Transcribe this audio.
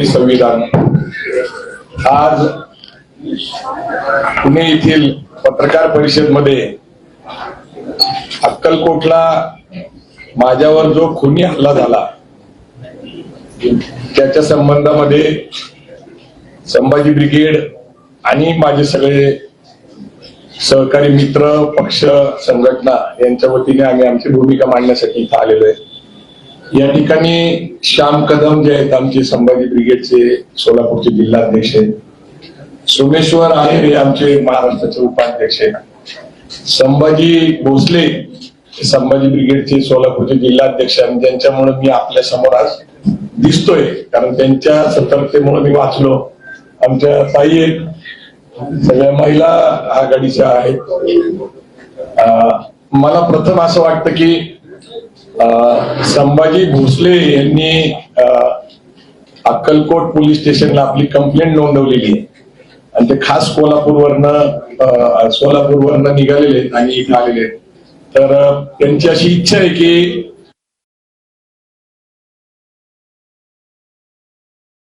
संविधान. आज पुणे येथील पत्रकार परिषदमध्ये अक्कलकोटला माझ्यावर जो खुनी हल्ला झाला त्याच्या संबंधामध्ये संभाजी ब्रिगेड आणि माझे सगळे सहकारी मित्र पक्ष संघटना यांच्या वतीने आम्ही आमची भूमिका मांडण्यासाठी इथं आलेलो आहे. या ठिकाणी श्याम कदम जे आहेत आमचे संभाजी ब्रिगेडचे सोलापूरचे जिल्हाध्यक्ष आहेत. सोमेश्वर आहेर हे आमचे महाराष्ट्राचे उपाध्यक्ष आहेत. संभाजी भोसले संभाजी ब्रिगेडचे सोलापूरचे जिल्हाध्यक्ष आणि ज्यांच्यामुळे मी आपल्यासमोर आज दिसतोय. कारण त्यांच्या सतर्कतेमुळे मी वाचलो. आमच्या ताई आहेत. सगळ्या महिला आघाडीच्या आहेत. अं, मला प्रथम असं वाटतं की संभाजी भोसले यांनी अक्कलकोट पोलीस स्टेशनला आपली कंप्लेंट नोंदवलेली आहे. आणि ते खास कोल्हापूरवरनं सोलापूरवरनं निघालेले आहेत आणि इथं आलेले आहेत. तर त्यांची अशी इच्छा आहे की